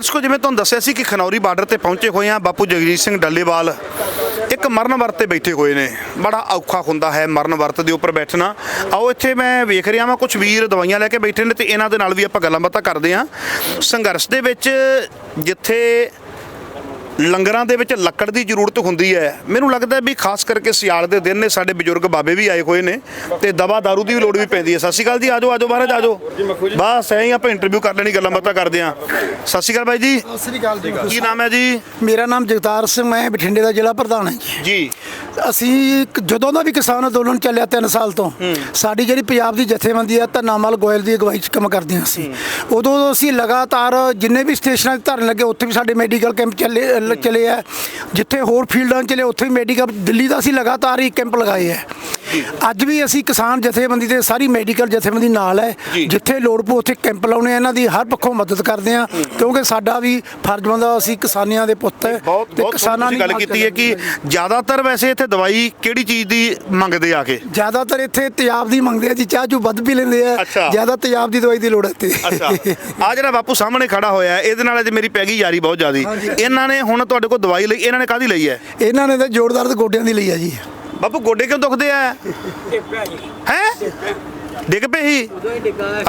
ਦਰਸ਼ਕੋ, ਜਿਵੇਂ ਤੁਹਾਨੂੰ ਦੱਸਿਆ ਸੀ ਕਿ ਖਨੌਰੀ ਬਾਰਡਰ ਤੇ ਪਹੁੰਚੇ ਹੋਏ ਆ ਬਾਪੂ ਜਗਜੀਤ ਸਿੰਘ ਡੱਲੇਵਾਲ, ਇੱਕ ਮਰਨ ਵਰਤ ਤੇ ਬੈਠੇ ਹੋਏ ਨੇ। ਬੜਾ ਔਖਾ ਹੁੰਦਾ ਹੈ ਮਰਨ ਵਰਤ ਦੇ ਉੱਪਰ ਬੈਠਣਾ। ਆਓ, ਇੱਥੇ ਮੈਂ ਵੇਖ ਰਿਹਾ ਵਾਂ ਕੁਝ ਵੀਰ ਦਵਾਈਆਂ ਲੈ ਕੇ ਬੈਠੇ ਨੇ ਤੇ ਇਹਨਾਂ ਦੇ ਨਾਲ ਵੀ ਆਪਾਂ ਗੱਲਾਂ ਬਾਤਾਂ ਕਰਦੇ ਹਾਂ ਸੰਘਰਸ਼ ਦੇ ਵਿੱਚ ਜਿੱਥੇ ਲੰਗਰਾਂ ਦੇ ਵਿੱਚ ਲੱਕੜ ਦੀ ਜ਼ਰੂਰਤ ਹੁੰਦੀ ਹੈ। ਮੈਨੂੰ ਲੱਗਦਾ ਹੈ ਵੀ ਖਾਸ ਕਰਕੇ ਸਿਆਲ ਦੇ ਦਿਨ ਨੇ ਸਾਡੇ ਬਜ਼ੁਰਗ ਬਾਬੇ ਵੀ ਆਏ ਹੋਏ ਨੇ ਤੇ ਦਵਾ ਦਾਰੂ ਦੀ ਵੀ ਲੋੜ ਵੀ ਪੈਂਦੀ ਹੈ। ਸਤਿ ਸ਼੍ਰੀ ਅਕਾਲ ਜੀ ਆਜੋ ਆਜੋ ਮਹਾਰਾਜ ਆਜੋ। ਬਸ ਐਂ ਹੀ ਆਪਾਂ ਇੰਟਰਵਿਊ ਕਰ ਲੈਣੀ ਗੱਲਾਂ ਬਾਤਾਂ ਕਰਦੇ ਹਾਂ। ਸਤਿ ਸ਼੍ਰੀ ਅਕਾਲ ਬਾਈ ਜੀ। ਸਤਿ ਸ੍ਰੀ ਅਕਾਲ ਜੀ। ਕੀ ਨਾਮ ਹੈ ਜੀ? ਮੇਰਾ ਨਾਮ ਜਗਤਾਰ ਸਿੰਘ ਮੈਂ ਬਠਿੰਡੇ ਦਾ ਜ਼ਿਲ੍ਹਾ ਪ੍ਰਧਾਨ ਹਾਂ ਜੀ। ਜੀ। ਅਸੀਂ ਜਦੋਂ ਦਾ ਵੀ ਕਿਸਾਨ ਅੰਦੋਲਨ ਚੱਲਿਆ 3 ਸਾਲ ਤੋਂ ਸਾਡੀ ਜਿਹੜੀ ਪੰਜਾਬ ਦੀ ਜਥੇਬੰਦੀ ਆ ਧੰਨਾਮਲ ਗੋਇਲ ਦੀ ਅਗਵਾਈ 'ਚ ਕੰਮ ਕਰਦੀਆਂ ਸੀ ਉਦੋਂ ਅਸੀਂ ਲਗਾਤਾਰ ਜਿੰਨੇ ਵੀ ਸਟੇਸ਼ਨਾਂ 'ਤੇ ਧਰਨ ਲੱਗੇ ਉੱਥੇ ਵੀ ਸਾਡੇ ਮੈਡੀਕਲ ਕੈਂਪ ਚੱਲੇ ਚਲੇ ਆ। ਜਿੱਥੇ ਹੋਰ ਫੀਲਡਾਂ 'ਚ ਚੱਲੇ, ਉੱਥੇ ਵੀ ਮੈਡੀਕਲ ਦਿੱਲੀ ਦਾ ਅਸੀਂ ਲਗਾਤਾਰ ਹੀ ਕੈਂਪ ਲਗਾਏ ਆ। ਅੱਜ ਵੀ ਅਸੀਂ ਕਿਸਾਨ ਜਥੇਬੰਦੀ ਦੇ ਸਾਰੀ ਮੈਡੀਕਲ ਜਥੇਬੰਦੀ ਨਾਲ ਹੈ। ਜਿੱਥੇ ਲੋੜ ਪਊ ਉੱਥੇ ਕੈਂਪ ਲਾਉਣੇ ਆ ਇਹਨਾਂ ਦੀ ਹਰ ਪੱਖੋਂ ਮਦਦ ਕਰਦੇ ਆ ਕਿਉਂਕਿ ਸਾਡਾ ਵੀ ਫਰਜ਼ ਬਣਦਾ ਅਸੀਂ ਕਿਸਾਨੀਆਂ ਦੇ ਪੁੱਤ ਹੈ ਬਹੁਤ ਤੁਸੀਂ ਦੀ ਗੱਲ ਕੀਤੀ ਹੈ ਕਿ ਜ਼ਿਆਦਾਤਰ ਵੈਸੇ ਇੱਥੇ ਦਵਾਈ ਕਿਹੜੀ ਚੀਜ਼ ਦੀ ਮੰਗਦੇ ਆ ਕੇ? ਜ਼ਿਆਦਾਤਰ ਇੱਥੇ ਤਿਆਬ ਦੀ ਮੰਗਦੇ ਆ ਜੀ ਚਾਹ ਚੂ ਵੱਧ ਪੀ ਲੈਂਦੇ ਆ। ਜ਼ਿਆਦਾ ਤਿਆਬ ਦੀ ਦਵਾਈ ਦੀ ਲੋੜ ਹੈ ਤੇ ਅੱਛਾ। ਆ ਜਿਹੜਾ ਬਾਪੂ ਸਾਹਮਣੇ ਖੜਾ ਹੋਇਆ ਹੈ, ਇਹਦੇ ਨਾਲ ਅੱਜ ਮੇਰੀ ਪੈ ਗਈ ਯਾਰੀ ਬਹੁਤ ਜ਼ਿਆਦੀ। ਇਹਨਾਂ ਨੇ ਹੁਣ ਤੁਹਾਡੇ ਕੋਲ ਦਵਾਈ ਲਈ ਇਹਨਾਂ ਨੇ ਕਾਹਦੀ ਲਈ ਹੈ? ਇਹਨਾਂ ਨੇ ਤਾਂ ਜੋੜ ਦਰਦ ਗੋਡਿਆਂ ਦੀ ਲਈ ਆ ਜੀ। ਬਾਪੂ ਗੋਡੇ ਕਿਉਂ ਦੁਖਦੇ ਆ? ਹੈ? ਡਿੱਗ ਪਏ ਸੀ?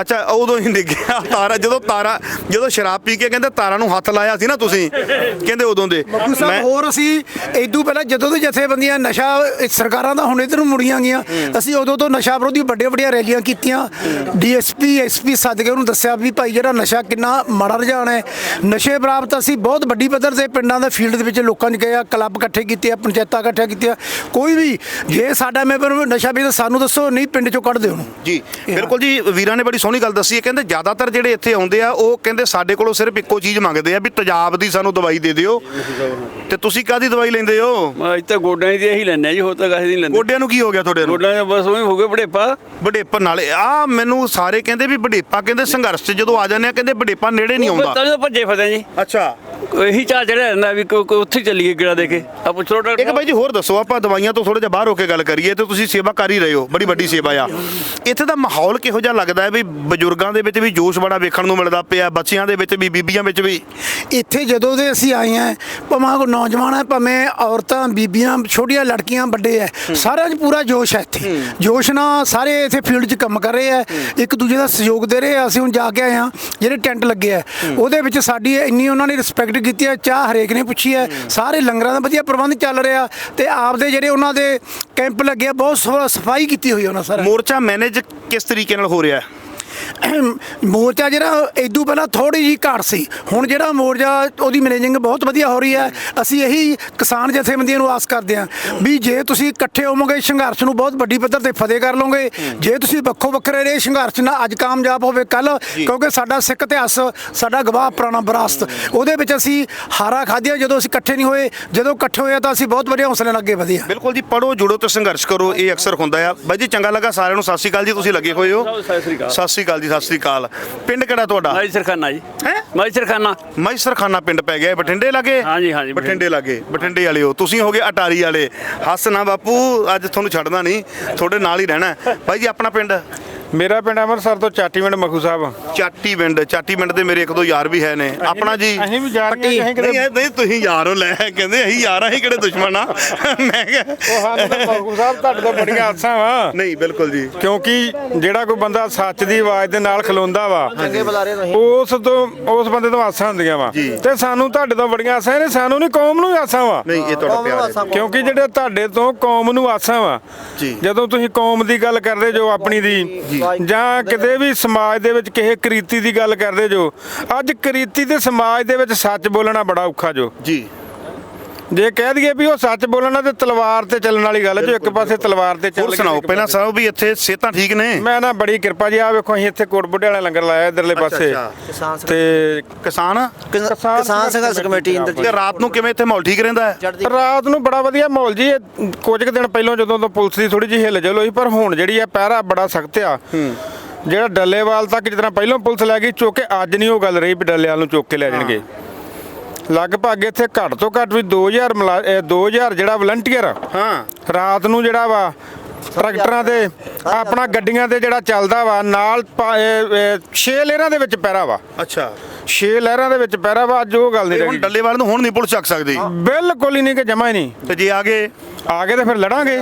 ਅੱਛਾ ਉਦੋਂ ਹੀ ਡਿੱਗਿਆ ਤਾਰਾ ਜਦੋਂ ਤਾਰਾ ਜਦੋਂ ਸ਼ਰਾਬ ਪੀ ਕੇ ਕਹਿੰਦੇ ਤਾਰਾ ਨੂੰ ਹੱਥ ਲਾਇਆ ਸੀ ਨਾ ਤੁਸੀਂ ਕਹਿੰਦੇ ਉਦੋਂ ਦੇ। ਸਾਹਿਬ ਹੋਰ ਅਸੀਂ ਇਦੋਂ ਪਹਿਲਾਂ ਜਦੋਂ ਦੇ ਜਥੇਬੰਦੀਆਂ ਨਸ਼ਾ ਸਰਕਾਰਾਂ ਦਾ ਹੁਣ ਇਧਰ ਨੂੰ ਮੁੜੀਆਂ ਗਈਆਂ ਅਸੀਂ ਉਦੋਂ ਤੋਂ ਨਸ਼ਾ ਵਿਰੋਧੀ ਵੱਡੇ ਵੱਡੀਆਂ ਰੈਲੀਆਂ ਕੀਤੀਆਂ। ਡੀਐਸਪੀ ਐਸਪੀ ਸੱਦ ਕੇ ਉਹਨੂੰ ਦੱਸਿਆ ਵੀ ਭਾਈ ਜਿਹੜਾ ਨਸ਼ਾ ਕਿੰਨਾ ਮਾੜਾ ਰੁਝਾਨ ਹੈ। ਨਸ਼ੇ ਬਰਾਬਤ ਅਸੀਂ ਬਹੁਤ ਵੱਡੀ ਪੱਧਰ ਤੇ ਪਿੰਡਾਂ ਦੇ ਫੀਲਡ ਦੇ ਵਿੱਚ ਲੋਕਾਂ 'ਚ ਗਏ ਆ ਕਲੱਬ ਇਕੱਠੇ ਕੀਤੇ ਆ ਪੰਚਾਇਤਾਂ ਇਕੱਠੀਆਂ ਕੀਤੀਆਂ। ਕੋਈ ਵੀ ਜੇ ਸਾਡਾ ਮੈਂਬਰ ਨਸ਼ਾ ਵੀ ਸਾਨੂੰ ਦੱਸੋ ਨਹੀਂ ਪਿੰਡ 'ਚੋਂ ਕੱਢ ਦਿਓ ਉਹਨੂੰ ਜੀ ਬਿਲਕੁਲ ਜੀ ਵੀਰਾਂ ਨੇ ਬੜੀ ਸੋਹਣੀ ਗੱਲ ਦੱਸੀ ਹੈ। ਕਹਿੰਦੇ ਜ਼ਿਆਦਾਤਰ ਜਿਹੜੇ ਇੱਥੇ ਆਉਂਦੇ ਆ ਉਹ ਕਹਿੰਦੇ ਸਾਡੇ ਕੋਲੋਂ ਸਿਰਫ ਇੱਕੋ ਚੀਜ਼ ਮੰਗਦੇ ਆ ਵੀ ਤੇਜ਼ਾਬ ਦੀ ਸਾਨੂੰ ਦਵਾਈ ਦੇ ਦਿਓ। ਤੇ ਤੁਸੀਂ ਕਾਹਦੀ ਦਵਾਈ ਲੈਂਦੇ ਹੋ? ਮੈਂ ਅੱਜ ਤਾਂ ਗੋਡਿਆਂ ਦੀ ਇਹੀ ਲੈਣੇ ਜੀ ਹੋਰ ਤਾਂ ਕਾਹਦੀ ਨਹੀਂ ਲੈਂਦੇ। ਗੋਡਿਆਂ ਨੂੰ ਕੀ ਹੋ ਗਿਆ ਤੁਹਾਡੇ ਨੂੰ? ਗੋਡਿਆਂ ਦੇ ਬਸ ਉਹੀ ਹੋ ਗਏ ਬੜੇਪਾ ਵਡੇਪਾ ਨਾਲੇ ਆ ਮੈਨੂੰ ਸਾਰੇ ਕਹਿੰਦੇ ਵੀ ਵਡੇਪਾ ਕਹਿੰਦੇ ਸੰਘਰਸ਼ 'ਚ ਜਦੋਂ ਆ ਜਾਂਦੇ ਆ ਕਹਿੰਦੇ ਵਡੇਪਾ ਨੇੜੇ ਨਹੀਂ ਆਉਂਦਾ। ਤਾਂ ਭੱਜੇ ਫਦੇ ਜੀ। ਅੱਛਾ। ਇਹੀ ਚਾਹ ਚੜਿਆ ਜਾਂਦਾ ਵੀ ਕੋਈ ਉੱਥੇ ਚੱਲੀਏ ਗਿੜਾ ਦੇ ਕੇ। ਆ ਪੁੱਛੋ ਡਾਕਟਰ ਇੱਕ ਬਾਈ ਜੀ ਹੋਰ ਦੱਸੋ ਆਪਾਂ ਦਵਾਈਆਂ ਤੋਂ ਥੋੜਾ ਜਿਹਾ ਬਾਹਰ ਹੋ ਕੇ ਗੱਲ ਕਰੀਏ ਤੇ ਤੁਸੀਂ ਸੇਵਾ ਕਰ ਹੀ ਰਹੇ ਹੋ ਬੜੀ ਵੱਡੀ ਸੇਵਾ ਆ। ਇੱਥੇ ਦਾ ਮਾਹੌਲ ਕਿਹੋ ਜਿਹਾ ਲੱਗਦਾ ਹੈ ਵੀ ਬਜ਼ੁਰਗਾਂ ਦੇ ਵਿੱਚ ਵੀ ਜੋਸ਼ ਬੜਾ ਵੇਖਣ ਨੂੰ ਮਿਲਦਾ ਪਿਆ ਬੱਚਿਆਂ ਦੇ ਵਿੱਚ ਵੀ ਬੀਬੀਆਂ ਵਿੱਚ ਵੀ? ਇੱਥੇ ਜਦੋਂ ਦੇ ਅਸੀਂ ਆਏ ਆ ਭਾਵੇਂ ਕੋਈ ਨੌਜਵਾਨ ਹੈ ਭਾਵੇਂ ਔਰਤਾਂ ਬੀਬੀਆਂ ਛੋਟੀਆਂ ਲੜਕੀਆਂ ਵੱਡੇ ਐ ਸਾਰਿਆਂ 'ਚ ਪੂਰਾ ਜੋਸ਼ ਹੈ ਇੱਥੇ। ਜੋਸ਼ ਨਾਲ ਸਾਰੇ ਇੱਥੇ ਫੀਲਡ 'ਚ ਕੰਮ ਕਰ ਰਹੇ ਆ ਇੱਕ ਦੂਜੇ ਦਾ ਸਹਿਯੋਗ ਦੇ ਰਹੇ ਆ ਅਸੀਂ ਹੁਣ ਜਾ ਕੇ ਆਏ ਆ ਜਿਹੜੇ ਟੈਂਟ ਲੱਗੇ ਆ ਉਹਦੇ ਵਿੱਚ ਸਾਡੀ ਇੰਨੀ ਉਹਨਾਂ ਨੇ ਰਿਸਪੈਕਟ ਕੀਤੀ ਹੈ ਚਾਹ ਹਰੇਕ ਨੇ ਪੁੱਛੀ ਹੈ। ਸਾਰੇ ਲੰਗਰਾਂ ਦਾ ਵਧੀਆ ਪ੍ਰਬੰਧ ਚੱਲ ਰਿਹਾ ਤੇ ਆਪਦੇ ਜਿਹੜੇ ਉਹਨਾਂ ਦੇ ਕੈਂਪ ਲੱਗਿਆ, ਬਹੁਤ ਸਫ- ਸਫ਼ਾਈ ਕੀਤੀ ਹੋਈ ਉਹਨਾਂ ਸਾਰਿਆਂ ਨੇ। ਮੋਰਚਾ ਮੈਨੇਜ ਕਿਸ ਤਰੀਕੇ ਨਾਲ ਹੋ ਰਿਹਾ ਹੈ ਮੋਰਚਾ ਜਿਹੜਾ ਇਦੋਂ ਪਹਿਲਾਂ ਥੋੜੀ ਜੀ ਘਾਟ ਸੀ। ਹੁਣ ਜਿਹੜਾ ਮੋਰਚਾ ਉਹਦੀ ਮੈਨੇਜਿੰਗ ਬਹੁਤ ਵਧੀਆ ਹੋ ਰਹੀ ਹੈ। ਅਸੀਂ ਇਹੀ ਕਿਸਾਨ ਜਥੇਬੰਦੀਆਂ ਨੂੰ ਆਸ ਕਰਦੇ ਹਾਂ ਵੀ ਜੇ ਤੁਸੀਂ ਇਕੱਠੇ ਹੋਵੋਗੇ ਸੰਘਰਸ਼ ਨੂੰ ਬਹੁਤ ਵੱਡੀ ਪੱਧਰ ਤੇ ਫਤਿਹ ਕਰ ਲਓਗੇ ਜੇ ਤੁਸੀਂ ਵੱਖੋ ਵੱਖਰੇ ਰਹੇ ਸੰਘਰਸ਼ ਨਾਲ ਅੱਜ ਕਾਮਯਾਬ ਹੋਵੇ ਕੱਲ ਕਿਉਂਕਿ ਸਾਡਾ ਸਿੱਖ ਇਤਿਹਾਸ ਸਾਡਾ ਗਵਾਹ ਪੁਰਾਣਾ ਵਿਰਾਸਤ ਉਹਦੇ ਵਿੱਚ ਅਸੀਂ ਹਾਰਾ ਖਾਧਿਆ ਜਦੋਂ ਅਸੀਂ ਇਕੱਠੇ ਨਹੀਂ ਹੋਏ ਜਦੋਂ ਇਕੱਠੇ ਹੋਏ ਤਾਂ ਅਸੀਂ ਬਹੁਤ ਵਧੀਆ ਹੌਸਲੇ ਨਾਲ ਅੱਗੇ ਵਧੇ ਹਾਂ। ਬਿਲਕੁਲ ਜੀ ਪੜੋ ਜੁੜੋ ਤੇ ਸੰਘਰਸ਼ ਕਰੋ ਇਹ ਅਕਸਰ ਹੁੰਦਾ ਆ। ਬਾਈ ਜੀ ਚੰਗਾ ਲੱਗਾ ਸਾਰਿਆਂ ਨੂੰ। ਸਤਿ ਸ਼੍ਰੀ ਅਕਾਲ ਜੀ ਤੁਸੀਂ ਲੱਗੇ ਹੋਏ ਹੋ। ਸਤਿ ਸ੍ਰੀ ਅਕਾਲ। ਸਤਿ ਸ਼੍ਰੀ ਅਕਾਲ ਜੀ ਸਤਿ ਸ਼੍ਰੀ ਅਕਾਲ। ਪਿੰਡ ਕਿਹੜਾ ਤੁਹਾਡਾ? ਮਾਈ ਸਰਖਾਨਾ ਜੀ। ਹੈ? ਮਾਈ ਸਰਖਾਨਾ ਮੈਸਰਖਾਨਾ ਪਿੰਡ ਪੈ ਗਿਆ ਬਠਿੰਡੇ ਲਾਗੇ? ਹਾਂਜੀ, ਹਾਂਜੀ, ਬਠਿੰਡੇ ਲਾਗੇ ਬਠਿੰਡੇ ਵਾਲੇ ਹੋ ਤੁਸੀਂ ਹੋਗੇ ਅਟਾਰੀ ਵਾਲੇ। ਹੱਸ ਨਾ ਬਾਪੂ ਅੱਜ ਤੁਹਾਨੂੰ ਛੱਡਣਾ ਨਹੀਂ ਤੁਹਾਡੇ ਨਾਲ ਹੀ ਰਹਿਣਾ। ਬਾਈ ਜੀ ਆਪਣਾ ਪਿੰਡ? ਮੇਰਾ ਪਿੰਡ ਅੰਮ੍ਰਿਤਸਰ ਤੋਂ ਚਾਟੀਵਿੰਡ ਮਖੂ ਸਾਹਿਬ। ਚਾਟੀ ਪਿੰਡ ਚਾਟੀ ਪਿੰਡ ਦੇ ਮੇਰੇ ਇੱਕ ਦੋ ਯਾਰ ਵੀ ਹੈ ਨੇ। ਆਪਣਾ ਜੀ। ਅਸੀਂ ਵੀ ਜਾ ਰਹੇ ਹਾਂ ਨਹੀਂ ਇਹ- ਨਹੀਂ ਤੁਸੀਂ ਯਾਰ ਹੋ ਲੈ ਕਹਿੰਦੇ ਅਸੀਂ ਯਾਰ ਆ ਅਸੀਂ ਕਿਹੜੇ ਦੁਸ਼ਮਣ ਆ? ਮੈਂ ਕਿਹਾ ਉਹ ਤਾਂ ਮਖੂ ਸਾਹਿਬ ਤੁਹਾਡੇ ਤੋਂ ਬੜੀਆਂ ਆਸਾਂ ਵਾ। ਨਹੀਂ ਬਿਲਕੁਲ ਜੀ। ਕਿਉਂਕਿ ਜਿਹੜਾ ਕੋਈ ਬੰਦਾ ਸੱਚ ਦੀ ਆਵਾਜ਼ ਦੇ ਨਾਲ ਖਲੋਂਦਾ ਵਾ ਉਸ ਤੋਂ ਉਸ ਬੰਦੇ ਤੋਂ ਆਸਾਂ ਹੁੰਦੀਆਂ ਵਾ। ਜੀ। ਤੇ ਸਾਨੂੰ ਤੁਹਾਡੇ ਤੋਂ ਬੜੀਆਂ ਆਸਾਂ ਨੇ ਸਾਨੂੰ ਨਹੀਂ ਕੌਮ ਨੂੰ ਆਸਾਂ ਵਾ। ਨਹੀਂ ਇਹ ਤੁਹਾਡਾ ਪਿਆਰ ਹੈ ਕਿਉਂਕਿ ਜਿਹੜੇ ਤੁਹਾਡੇ ਤੋਂ ਕੌਮ ਨੂੰ ਆਸਾਂ ਵਾ ਜੀ। ਜਦੋਂ ਤੁਸੀਂ ਕੌਮ ਦੀ ਗੱਲ ਕਰਦੇ ਜੋ ਆਪਣੀ ਦੀ ਜਾਂ ਕਿਤੇ ਵੀ ਸਮਾਜ ਦੇ ਵਿੱਚ ਕਿਸੇ ਕ੍ਰੀਤੀ ਦੀ ਗੱਲ ਕਰਦੇ ਜੋ ਅੱਜ ਕ੍ਰੀਤੀ ਤੇ ਸਮਾਜ ਦੇ ਵਿੱਚ ਸੱਚ ਬੋਲਣਾ ਬੜਾ ਔਖਾ ਜੋ। ਜੀ। ਜੇ ਕਹਿ ਦਈਏ ਵੀ ਉਹ ਸੱਚ ਬੋਲਣਾ ਤੇ ਤਲਵਾਰ ਤੇ ਚੱਲਣ ਵਾਲੀ ਗੱਲ ਹੈ ਜੋ ਇੱਕ ਪਾਸੇ ਤਲਵਾਰ ਤੇ ਚੱਲ ਹੋਰ ਕੇ ਸੁਣਾਓ ਪਹਿਲਾਂ ਸਾਹਿਬ ਵੀ ਇੱਥੇ ਸਿਹਤਾਂ ਠੀਕ ਨੇ? ਮੈਂ ਨਾ ਬੜੀ ਕਿਰਪਾ ਜੀ ਆ ਵੇਖੋ ਅਸੀਂ ਇੱਥੇ ਕੋਟ ਬੁੱਢੇ ਵਾਲਾ ਲੰਗਰ ਲਾਇਆ ਇਧਰਲੇ ਪਾਸੇ। ਤੇ ਕਿਸਾਨ? ਕਿਸਾਨ ਸੰਘਰਸ਼ ਕਮੇਟੀ ਅੰਦਰ ਤੇ ਰਾਤ ਨੂੰ ਕਿਵੇਂ ਇੱਥੇ ਮਾਹੌਲ ਠੀਕ ਰਹਿੰਦਾ ਹੈ? ਰਾਤ ਨੂੰ ਬੜਾ ਵਧੀਆ ਮਾਹੌਲ ਜੀ ਕੁਝ ਕੁ ਦਿਨ ਪਹਿਲਾਂ ਜਦੋਂ ਤੋਂ ਪੁਲਿਸ ਦੀ ਥੋੜੀ ਜਿਹੀ ਹਿੱਲ ਜੁਲ ਹੋਈ ਪਰ ਹੁਣ ਜਿਹੜੀ ਆ ਪਹਿਰਾ ਬੜਾ ਸਖਤ ਆ। ਜਿਹੜਾ ਡੱਲੇਵਾਲ ਤੱਕ ਤਰ੍ਹਾਂ ਪਹਿਲਾਂ ਪੁਲਿਸ ਲੈ ਗਈ ਚੁੱਕ ਕੇ ਅੱਜ ਨਹੀਂ ਉਹ ਗੱਲ ਰਹੀ ਵੀ ਡੱਲੇਵਾਲ ਨੂੰ ਚੁੱਕ ਕੇ ਲੈ ਜਾਣਗੇ। ਲਗਭਗ ਇੱਥੇ ਘੱਟ ਤੋਂ ਘੱਟ ਵੀ 2000 ਮੁਲਾ- ਇਹ 2000 ਜਿਹੜਾ ਵਲੰਟੀਅਰ ਹਾਂ। ਰਾਤ ਨੂੰ ਜਿਹੜਾ ਵਾ ਟਰੈਕਟਰਾਂ ਤੇ ਆਪਣਾ ਗੱਡੀਆਂ ਤੇ ਜਿਹੜਾ ਚੱਲਦਾ ਵਾ ਨਾਲ 6 ਲੇਅਰਾਂ ਦੇ ਵਿੱਚ ਪੈਰਾ ਵਾ। ਅੱਛਾ। ਛੇ ਲਹਿਰਾਂ ਦੇ ਵਿੱਚ ਪਹਿਰਾ ਵਾ ਅੱਜ ਉਹ ਗੱਲ ਨਹੀਂ ਤੇ ਹੁਣ ਰਹੀ ਡੱਲੇਵਾਲ ਨੂੰ ਹੁਣ ਨਹੀਂ ਪੁਲਿਸ ਚੱਕ ਸਕਦੀ। ਬਿਲਕੁਲ ਹੀ ਨਹੀਂ ਕਿ ਜਮਾ ਹੀ ਨਹੀਂ। ਤੇ ਜੇ ਆ ਗਏ ਆ ਕੇ ਤੇ ਫਿਰ ਲੜਾਂਗੇ।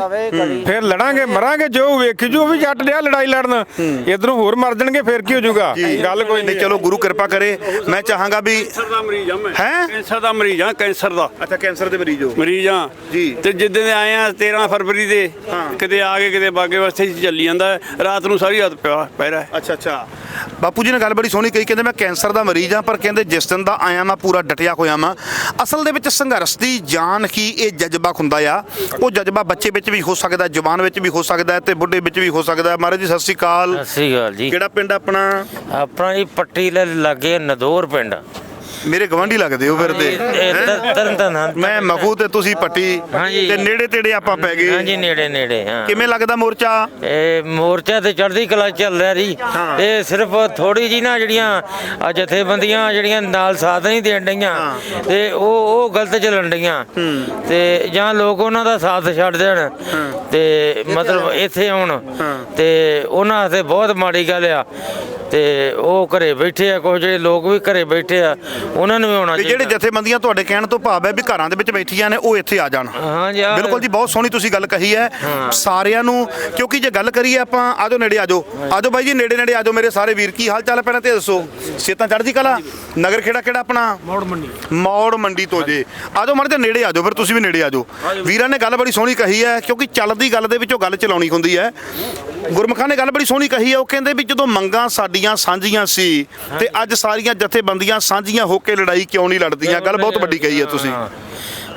ਫਿਰ ਲੜਾਂਗੇ ਮਰਾਂਗੇ ਜੋ ਵੇਖੀ ਜੋ ਵੀ ਜੱਟ ਡਿਆ ਲੜਾਈ ਲੜਨ। ਇਧਰੋਂ ਹੋਰ ਮਰ ਜਾਣਗੇ ਫਿਰ ਕੀ ਹੋ ਜਾਊਗਾ? ਗੱਲ ਕੋਈ ਨਹੀਂ ਚਲੋ ਗੁਰੂ ਕਿਰਪਾ ਕਰੇ। ਮੈਂ ਚਾਹਾਂਗਾ ਵੀ ਕੈਂਸਰ ਦਾ ਮਰੀਜ਼ ਆ ਮੈਂ। ਹੈਂ? ਕੈਂਸਰ ਦਾ ਮਰੀਜ਼ ਆ ਕੈਂਸਰ ਦਾ। ਅੱਛਾ ਕੈਂਸਰ ਦੇ ਮਰੀਜ਼ ਹੋ। ਮਰੀਜ਼ ਆ। ਜੀ। ਤੇ ਜਿੱਦਾਂ ਦੇ ਆਏ ਆ 13 ਫਰਵਰੀ ਦੇ ਕਿਤੇ ਆ ਕੇ ਕਿਤੇ ਬਾਗੇ ਵਾਸਤੇ ਚੱਲੀ ਜਾਂਦਾ। ਰਾਤ ਨੂੰ ਸਾਰੀ ਰਾਤ ਪਿਆ ਪਹਿਰਾ ਹੈ। ਅੱਛਾ ਅੱਛਾ। ਬਾਪੂ ਜੀ ਨੇ ਗੱਲ ਬੜੀ ਸੋਹਣੀ ਕਹੀ ਕਹਿੰਦੇ ਮੈਂ ਕੈਂਸਰ ਦਾ ਮਰੀਜ਼ ਆ ਪਰ ਕਹਿੰਦੇ ਜਿਸ ਦਿਨ ਦਾ ਆਇਆ ਮੈਂ ਪੂਰਾ ਡਟਿਆ ਹੋਇਆ ਮੈਂ। ਅਸਲ ਦੇ ਵਿੱਚ ਸੰਘਰਸ਼ ਦੀ ਜਾਨ ਹੀ ਇਹ ਜਜ਼ਬਾ ਹੁੰਦਾ ਆ ਉਹ ਜਜ਼ਬਾ ਬੱਚੇ ਵਿੱਚ ਵੀ ਹੋ ਸਕਦਾ ਜਵਾਨ ਵਿੱਚ ਵੀ ਹੋ ਸਕਦਾ ਤੇ ਬੁੱਢੇ ਵਿੱਚ ਵੀ ਹੋ ਸਕਦਾ ਮਹਾਰਾਜ ਜੀ ਸਤਿ ਸ੍ਰੀ ਅਕਾਲ। ਸਤਿ ਸ੍ਰੀ ਅਕਾਲ ਜੀ। ਕਿਹੜਾ ਪਿੰਡ ਆਪਣਾ? ਆਪਣਾ ਜੀ ਪੱਟੀ ਲੈ ਲਾਗੇ ਨਦੌਰ ਪਿੰਡ। ਮੇਰੇ ਗਵਾਂਢੀ ਲੱਗਦੇ ਹੋ ਤਰਨ ਤਾਰਨ ਮੈਂ ਮਖੂ ਤੇ ਤੁਸੀਂ ਪੱਟੀ ਹਾਂਜੀ। ਤੇ ਨੇੜੇ ਤੇੜੇ ਆਪਾਂ ਪੈ ਹਾਂਜੀ ਗਏ ਨੇੜੇ ਨੇੜੇ ਹਾਂ। ਕਿਵੇਂ ਲੱਗਦਾ ਮੋਰਚਾ? ਇਹ ਮੋਰਚਾ ਤੇ ਚੜ੍ਹਦੀ ਕਲਾ ਚੱਲ ਰਿਹਾ ਜੀ। ਇਹ ਸਿਰਫ ਥੋੜੀ ਜੀ ਨਾ ਜਿਹੜੀਆਂ ਆ ਜਥੇਬੰਦੀਆਂ ਜਿਹੜੀਆਂ ਨਾਲ ਸਾਥ ਨਹੀਂ ਦੇਣ ਡਈਆਂ ਤੇ ਉਹ ਉਹ ਗਲਤ ਚੱਲਣ ਡਈਆਂ। ਤੇ ਜਾਂ ਲੋਕ ਉਹਨਾਂ ਦਾ ਸਾਥ ਛੱਡ ਦੇਣ। ਤੇ ਮਤਲਬ ਇੱਥੇ ਆਉਣ। ਤੇ ਉਹਨਾਂ ਵਾਸਤੇ ਬਹੁਤ ਮਾੜੀ ਗੱਲ ਆ। ਤੇ ਉਹ ਘਰੇ ਬੈਠੇ ਆ ਕੁਝ ਜਿਹੜੇ ਲੋਕ ਵੀ ਘਰੇ ਬੈਠੇ ਆ ਉਹਨਾਂ ਨੂੰ ਵੀ ਆਉਣਾ ਵੀ ਜਿਹੜੇ ਚਾਹੀਦਾ। ਜਥੇਬੰਦੀਆਂ ਤੁਹਾਡੇ ਕਹਿਣ ਤੋਂ ਭਾਵ ਹੈ ਵੀ ਘਰਾਂ ਦੇ ਵਿੱਚ ਬੈਠੀਆਂ ਨੇ ਉਹ ਇੱਥੇ ਆ ਜਾਣ। ਹਾਂਜੀ ਆਹ- ਬਿਲਕੁਲ ਜੀ ਬਹੁਤ ਸੋਹਣੀ ਤੁਸੀਂ ਗੱਲ ਕਹੀ ਹੈ। ਸਾਰਿਆਂ ਨੂੰ ਕਿਉਂਕਿ ਜੇ ਗੱਲ ਕਰੀਏ ਆਪਾਂ ਆਜੋ ਨੇੜੇ ਆਜੋ ਆਜੋ ਬਾਈ ਜੀ ਨੇੜੇ ਨੇੜੇ ਆਜੋ ਮੇਰੇ ਸਾਰੇ ਵੀਰ ਕੀ ਹਾਲ ਚਾਲ ਹੈ ਪਹਿਲਾਂ ਤੇ ਦੱਸੋ। ਸੇਤਾਂ ਚੜ੍ਹਦੀ ਕਲਾ? ਨਗਰ ਖੇੜਾ ਕਿਹੜਾ ਆਪਣਾ? ਮੌੜ ਮੰਡੀ। ਮੌੜ ਮੰਡੀ ਤੋਂ ਜੇ। ਆਜੋ ਮੜ ਤੇ ਨੇੜੇ ਆਜੋ ਫਿਰ ਤੁਸੀਂ ਵੀ ਨੇੜੇ ਆਜੋ ਵੀਰਾਂ ਨੇ ਗੱਲ ਬੜੀ ਸੋਹਣੀ ਕਹੀ ਹੈ ਕਿਉਂਕਿ ਚੱਲਦੀ ਗੱਲ ਦੇ ਵਿੱਚੋਂ ਗੱਲ ਚਲਾਉਣੀ ਹੁੰਦੀ ਹੈ। ਗੁਰਮੁਖਾਂ ਨੇ ਗੱਲ ਬੜੀ ਸੋਹਣੀ ਕਹੀ ਹੈ ਉਹ ਕਹਿੰਦੇ ਵੀ ਜਦੋਂ ਮੰਗਾਂ ਸਾਡੀਆਂ ਸਾਂਝੀਆਂ ਸੀ ਤੇ ਅੱਜ ਸਾਰੀਆਂ ਜਥੇਬੰਦੀਆਂ ਸਾਂਝੀਆਂ ਹੋ ਕੇ ਲੜਾਈ ਕਿਉਂ ਨਹੀਂ ਲੜਦੀਆਂ? ਗੱਲ ਬਹੁਤ ਵੱਡੀ ਕਹੀ ਹੈ ਤੁਸੀਂ। ਹਾਂ,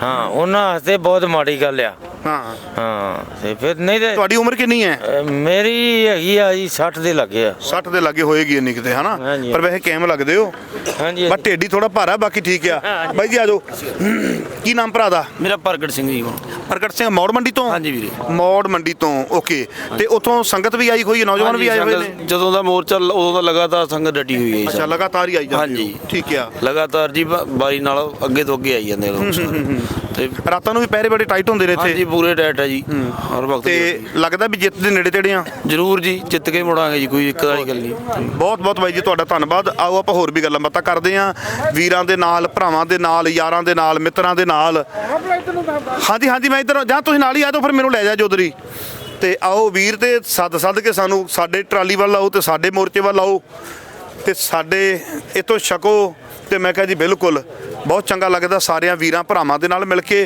ਹਾਂ ਉਹਨਾਂ ਵਾਸਤੇ ਬਹੁਤ ਮਾੜੀ ਗੱਲ ਆ। ਹਾਂ। ਹਾਂ ਤੇ ਫਿਰ ਨਹੀਂ ਤੇ ਤੁਹਾਡੀ ਉਮਰ ਕਿੰਨੀ ਹੈ? ਅਹ ਮੇਰੀ ਹੈਗੀ ਆ ਜੀ 60 ਦੇ ਲੱਗੇ ਆ। 60 ਦੇ ਲੱਗੇ ਹੋਏਗੀ ਇੰਨੀ ਕਿਤੇ ਹਨਾ? ਹਾਂਜੀ। ਪਰ ਵੈਸੇ ਕੈਮ ਲੱਗਦੇ ਹੋ। ਹਾਂਜੀ ਬਸ ਢੇਡੀ ਥੋੜਾ ਭਾਰਾ ਬਾਕੀ ਠੀਕ ਆ। ਬਾਈ ਜੀ ਆਜੋ ਕੀ ਨਾਮ ਭਰਾ ਦਾ? ਮੇਰਾ ਪ੍ਰਗਟ ਸਿੰਘ ਜੀ ਪ੍ਰਗਟ ਸਿੰਘ ਮੌੜ ਮੰਡੀ ਤੋਂ? ਹਾਂਜੀ ਵੀਰੇ। ਮੌੜ ਮੰਡੀ ਤੋਂ ਓਕੇ। ਤੇ ਉਥੋਂ ਸੰਗਤ ਵੀ ਆਈ ਹੋਈ ਹੈ ਨੌਜਵਾਨ ਵੀ ਆਏ ਹੋਏ ਨੇ? ਜਦੋਂ ਦਾ ਮੋਰਚਾ ਲ- ਉਦੋਂ ਦਾ ਲਗਾਤਾਰ ਸੰਗਤ ਡਟੀ ਹੋਈ ਹੈ ਜੀ ਅੱਛਾ। ਲਗਾਤਾਰ ਹੀ ਆਈ ਜਾਂਦੀ ਹਾਂਜੀ। ਹੋ। ਠੀਕ ਆ। ਲਗਾਤਾਰ ਜੀ ਬ- ਬਾਰੀ ਨਾਲ ਅੱਗੇ ਤੋਂ ਅੱਗੇ ਆਈ ਜਾਂਦੇ ਲੋਕ ਸਾਰੇ। ਤੇ ਰਾਤਾਂ ਨੂੰ ਵੀ ਪਹਿਰੇ ਬੜੇ ਟਾਈਟ ਹੁੰਦੇ ਨੇ ਹਾਂਜੀ ਇੱਥੇ ਪੂਰੇ ਟਾਈਟ ਹੈ ਜੀ। ਹਰ ਵਕਤ ਤੇ ਲੱਗਦਾ ਵੀ ਜਿੱਤ ਦੇ ਨੇੜੇ ਤੇੜੇ ਆ? ਜਰੂਰ ਜੀ ਜਿੱਤ ਕੇ ਮੁੜਾਂਗੇ ਜੀ ਕੋਈ ਇੱਕ ਵਾਲੀ ਗੱਲ ਨਹੀਂ। ਬਹੁਤ ਬਹੁਤ ਬਾਈ ਜੀ ਤੁਹਾਡਾ ਧੰਨਵਾਦ। ਆਓ ਆਪਾਂ ਹੋਰ ਵੀ ਗੱਲਾਂ ਬਾਤਾਂ ਕਰਦੇ ਆਂ ਵੀਰਾਂ ਦੇ ਨਾਲ ਭਰਾਵਾਂ ਦੇ ਨਾਲ ਯਾਰਾਂ ਦੇ ਨਾਲ ਮਿੱਤਰਾਂ ਦੇ ਨਾਲ। ਹਾਂਜੀ ਹਾਂਜੀ ਮੈਂ ਇੱਧਰ ਜਾਂ ਤੁਸੀਂ ਨਾਲ ਹੀ ਆ ਜਾਓ ਫਿਰ ਮੈਨੂੰ ਲੈ ਜਾ ਜੋਦਰੀ ਤੇ ਆਓ ਵੀਰ ਤੇ ਸੱਦ ਸੱਦ ਕੇ ਸਾਨੂੰ ਸਾਡੇ ਟਰਾਲੀ ਵੱਲ ਆਓ ਤੇ ਸਾਡੇ ਮੋਰਚੇ ਵੱਲ ਆਓ। ਤੇ ਸਾਡੇ ਇਤੋਂ ਛਕੋ। ਤੇ ਮੈਂ ਕਿਹਾ ਜੀ ਬਿਲਕੁਲ, ਬਹੁਤ ਚੰਗਾ ਲੱਗਦਾ ਸਾਰਿਆਂ ਵੀਰਾਂ ਭਰਾਵਾਂ ਦੇ ਨਾਲ ਮਿਲ ਕੇ।